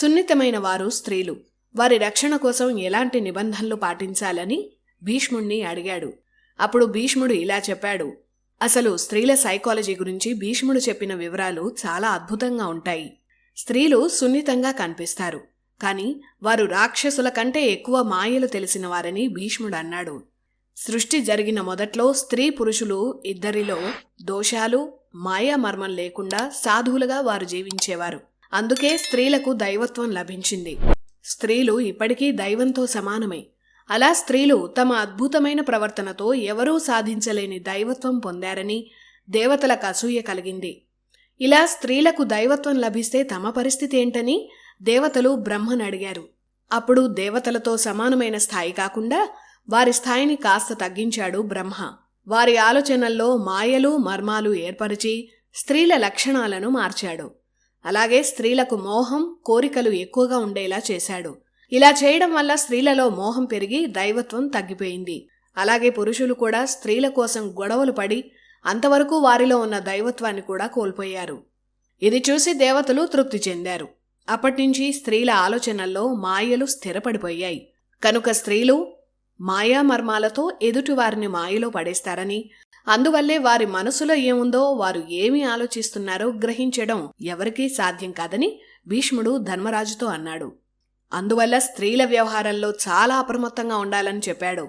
సున్నితమైన వారు స్త్రీలు. వారి రక్షణ కోసం ఎలాంటి నిబంధనలు పాటించాలని భీష్ముణ్ణి అడిగాడు. అప్పుడు భీష్ముడు ఇలా చెప్పాడు. అసలు స్త్రీల సైకాలజీ గురించి భీష్ముడు చెప్పిన వివరాలు చాలా అద్భుతంగా ఉంటాయి. స్త్రీలు సున్నితంగా కనిపిస్తారు. కాని వారు రాక్షసుల కంటే ఎక్కువ మాయలు తెలిసిన వారని భీష్ముడు అన్నాడు. సృష్టి జరిగిన మొదట్లో స్త్రీ పురుషులు ఇద్దరిలో దోషాలు మాయామర్మం లేకుండా సాధువులుగా వారు జీవించేవారు. అందుకే స్త్రీలకు దైవత్వం లభించింది. స్త్రీలు ఇప్పటికీ దైవంతో సమానమే. అలా స్త్రీలు తమ అద్భుతమైన ప్రవర్తనతో ఎవరూ సాధించలేని దైవత్వం పొందారని దేవతలకు అసూయ కలిగింది. ఇలా స్త్రీలకు దైవత్వం లభిస్తే తమ పరిస్థితి ఏంటని దేవతలు బ్రహ్మను అడిగారు. అప్పుడు దేవతలతో సమానమైన స్థాయి కాకుండా వారి స్థాయిని కాస్త తగ్గించాడు బ్రహ్మ. వారి ఆలోచనల్లో మాయలు మర్మాలు ఏర్పరిచి స్త్రీల లక్షణాలను మార్చాడు. అలాగే స్త్రీలకు మోహం కోరికలు ఎక్కువగా ఉండేలా చేశాడు. ఇలా చేయడం వల్ల స్త్రీలలో మోహం పెరిగి దైవత్వం తగ్గిపోయింది. అలాగే పురుషులు కూడా స్త్రీల కోసం గొడవలు పడి అంతవరకు వారిలో ఉన్న దైవత్వాన్ని కూడా కోల్పోయారు. ఇది చూసి దేవతలు తృప్తి చెందారు. అప్పటినుంచి స్త్రీల ఆలోచనల్లో మాయలు స్థిరపడిపోయాయి. కనుక స్త్రీలు మాయామర్మాలతో ఎదుటివారిని మాయలో పడేస్తారని అందువల్లే వారి మనసులో ఏముందో వారు ఏమి ఆలోచిస్తున్నారో గ్రహించడం ఎవరికీ సాధ్యం కాదని భీష్ముడు ధర్మరాజుతో అన్నాడు. అందువల్ల స్త్రీల వ్యవహారంలో చాలా అప్రమత్తంగా ఉండాలని చెప్పాడు.